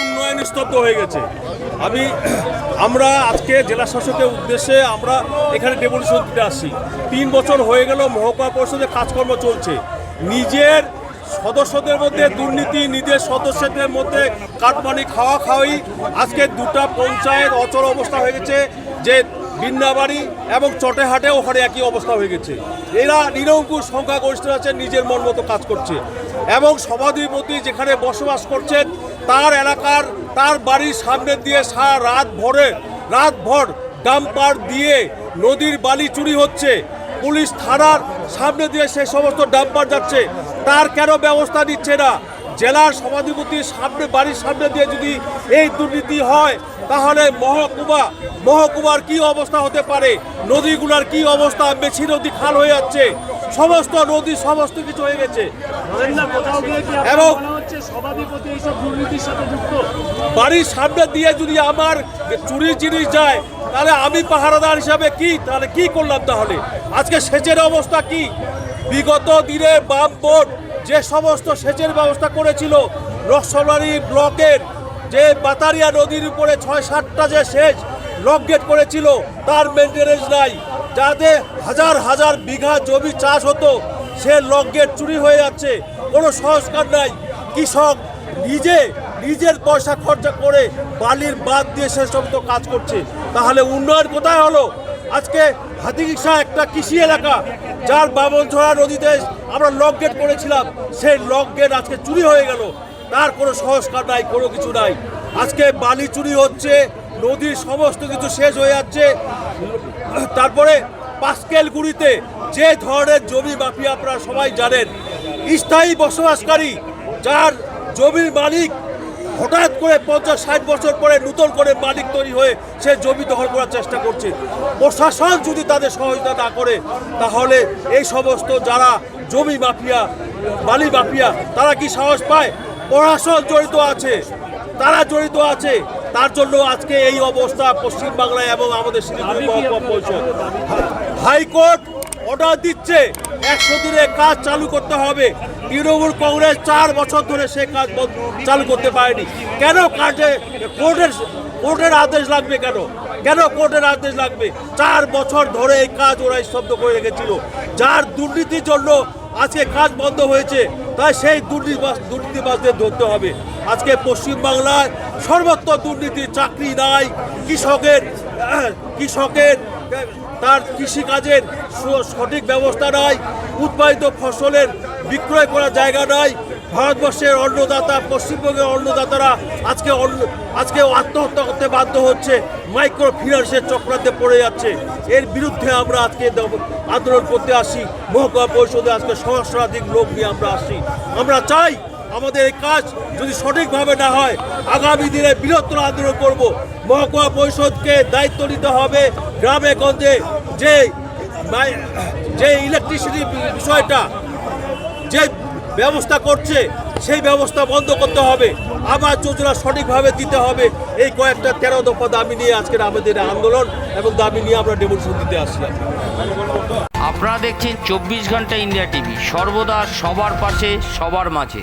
উন্নয়ন স্তব্ধ হয়ে গেছে আমি আমরা আজকে জেলা শাসকের উদ্দেশ্যে আমরা এখানে ডেপুটেশন দিতে আসছি তিন বছর হয়ে গেল মহকুমা পরিষদের কাজকর্ম চলছে নিজের সদস্যদের মধ্যে দুর্নীতি, নিজের সদস্যদের মধ্যে কাটমানি, খাওয়া খাওয়াই আজকে দুটা পঞ্চায়েত অচল অবস্থা হয়ে গেছে, যে বিন্নাবাড়ি এবং চটেহাটে ওখানে একই অবস্থা হয়ে গেছে। এরা নিরঙ্কুশ সংখ্যাগরিষ্ঠ আছে, নিজের মন মতো কাজ করছে। এবং সমাধিপতি যেখানে বসবাস করছেন, তার এলাকার, তার বাড়ির সামনে দিয়ে সারা রাত ভরে, রাত ভর ডাম্পার দিয়ে নদীর বালি চুরি হচ্ছে। পুলিশ থানার সামনে দিয়ে সে সমস্ত ডাম্পার যাচ্ছে। তার কেন ব্যবস্থা নিচ্ছে না? জেলার সভাধিপতির সামনে, বাড়ির সামনে দিয়ে যদি এই দুর্নীতি হয়, তাহলে মহকুমা, মহকুমার কি অবস্থা হতে পারে? নদীগুলোর কি অবস্থা? মেছি নদী খাল হয়ে যাচ্ছে। সমস্ত নদী, সমস্ত কিছু হয়ে গেছে। এবং- বাড়ির সামনে দিয়ে যদি আমার চুরির জিনিস যায় তাহলে আমি পাহারাদার হিসাবে কি? তাহলে কি করলাম তাহলে? আজকে সেচের অবস্থা কি? বিগত দিনে বাম বোর্ড যে সমস্ত সেচের ব্যবস্থা করেছিল রসবাড়ি ব্লকের যে বাতারিয়া নদীর উপরে ছয় সাতটা যে সেচ লক গেট করেছিল, তার মেনটেনেন্স নাই। যাতে হাজার হাজার বিঘা জমি চাষ হতো, সে লক গেট চুরি হয়ে যাচ্ছে। কোনো সংস্কার নাই। কৃষক নিজে নিজের পয়সা খরচা করে বালির বাদ দিয়ে সে সমস্ত কাজ করছে। তাহলে উন্নয়ন কোথায় হলো? আজকে হাতিকিসা একটা কৃষি এলাকা, যার বামনছড়া নদীতে আমরা লক গেট করেছিলাম। সেই লক গেট আজকে চুরি হয়ে গেল। তার কোনো সংস্কার নাই, কোনো কিছু নাই। আজকে বালি চুরি হচ্ছে, নদীর সমস্ত কিছু শেষ হয়ে যাচ্ছে। তারপরে পাস্কেলগুড়িতে যে ধরনের জমি মাফিয়া আপনারা সবাই জানেন, স্থায়ী বসবাসকারী, যার জমির মালিক হঠাৎ করে পঞ্চাশ ষাট বছর পরে নতুন করে মালিক তৈরি হয়ে সে জমি দখল করার চেষ্টা করছে। প্রশাসন যদি তাদের সহযোগিতা না করে তাহলে এই সমস্ত যারা জমি মাফিয়া বালি মাফিয়া তারা কি সাহস পায়? প্রশাসন জড়িত আছে তারা জড়িত আছে। তার জন্য আজকে এই অবস্থা পশ্চিমবাংলায় এবং আমাদের শিলিগুড়ি মহকুমা পরিষদ হাইকোর্ট অর্ডার দিচ্ছে। একশো দিনে কাজ চালু করতে হবে। তৃণমূল কংগ্রেস চার বছর ধরে সে কাজ চালু করতে পারেনি। কেন কাজে কোর্টের কোর্টের আদেশ লাগবে কেন? কেন কোর্টের আদেশ লাগবে? চার বছর ধরে এই কাজ ওরা স্তব্ধ করে রেখেছিল। যার দুর্নীতির জন্য আজকে কাজ বন্ধ হয়েছে, তাই সেই দুর্নীতি দুর্নীতিবাজদের ধরতে হবে। আজকে পশ্চিমবাংলায় সর্বত্র দুর্নীতি চাকরি নাই। কৃষকের কৃষকের তার কৃষিকাজের সঠিক ব্যবস্থা নাই, উৎপাদিত ফসলের বিক্রয় করার জায়গা নাই। ভারতবর্ষের অন্নদাতা, পশ্চিমবঙ্গের অন্নদাতারা আজকে অন্ন আজকে আত্মহত্যা করতে বাধ্য হচ্ছে মাইক্রো ফিনান্সের চক্রান্তে পড়ে যাচ্ছে। এর বিরুদ্ধে আমরা আজকে আন্দোলন করতে আসি। মহকুমা পরিষদে আজকে সহস্রাধিক লোক নিয়ে আমরা আসি। আমরা চাই আমাদের এই কাজ যদি সঠিকভাবে না হয়, আগামী দিনে বৃহত্তর আন্দোলন করব। মহকুমা পরিষদকে দায়িত্ব নিতে হবে। গ্রামে গঞ্জে যে যে ইলেকট্রিসিটি বিষয়টা, যে ব্যবস্থা করছে, সেই ব্যবস্থা বন্ধ করতে হবে। আবার যোজনা সঠিকভাবে দিতে হবে। এই কয়েকটা তেরো দফা দাবি নিয়ে আজকের আমাদের আন্দোলন এবং দাবি নিয়ে আমরা ডেমনস্ট্রেশন দিতে আসছি আপনারা দেখছেন চব্বিশ ঘণ্টা ইন্ডিয়া টিভি। সর্বদা সবার পাশে, সবার মাঝে।